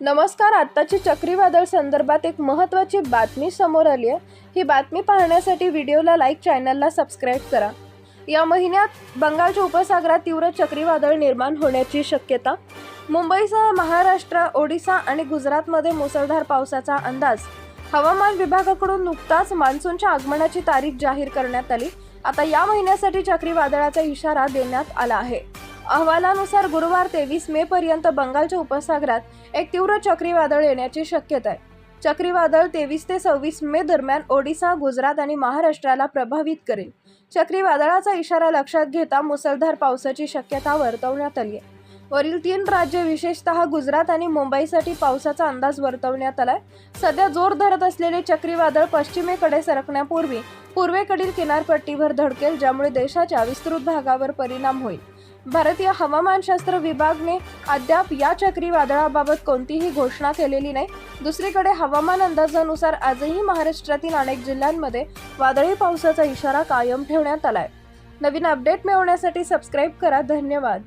नमस्कार आत्ताची चक्रीवादळ संदर्भात एक महत्त्वाची बातमी समोर आली आहे. ही बातमी पाहण्यासाठी व्हिडिओला लाईक चॅनलला सबस्क्राईब करा. या महिन्यात बंगालच्या उपसागरात तीव्र चक्रीवादळ निर्माण होण्याची शक्यता. मुंबईसह महाराष्ट्र ओडिसा आणि गुजरातमध्ये मुसळधार पावसाचा अंदाज. हवामान विभागाकडून नुकताच मान्सूनच्या आगमनाची तारीख जाहीर करण्यात आली. आता या महिन्यासाठी चक्रीवादळाचा इशारा देण्यात आला आहे. अहवालानुसार गुरुवार तेवीस मे पर्यंत बंगालच्या उपसागरात एक तीव्र चक्रीवादळ येण्याची शक्यता आहे. चक्रीवादळ तेवीस ते सव्वीस मे दरम्यान ओडिसा गुजरात आणि महाराष्ट्राला प्रभावित करेल. चक्रीवादळाचा इशारा लक्षात घेता मुसळधार पावसाची शक्यता वर्तवण्यात आली आहे. वरील तीन राज्य विशेषतः गुजरात आणि मुंबईसाठी पावसाचा अंदाज वर्तवण्यात आलाय. सध्या जोर धरत असलेले चक्रीवादळ पश्चिमेकडे सरकण्यापूर्वी पूर्वेकडील किनारपट्टीवर धडकेल ज्यामुळे देशाच्या विस्तृत भागावर परिणाम होईल. भारतीय हवामानशास्त्र विभागने अद्याप या चक्रीवादळाबाबत कोणतीही घोषणा केलेली नाही. दुसरीकडे हवामान अंदाजानुसार आजही महाराष्ट्रातील अनेक जिल्ह्यांमध्ये वादळी पावसाचा इशारा कायम ठेवण्यात आलाय. नवीन अपडेट मिळवण्यासाठी सबस्क्राईब करा. धन्यवाद.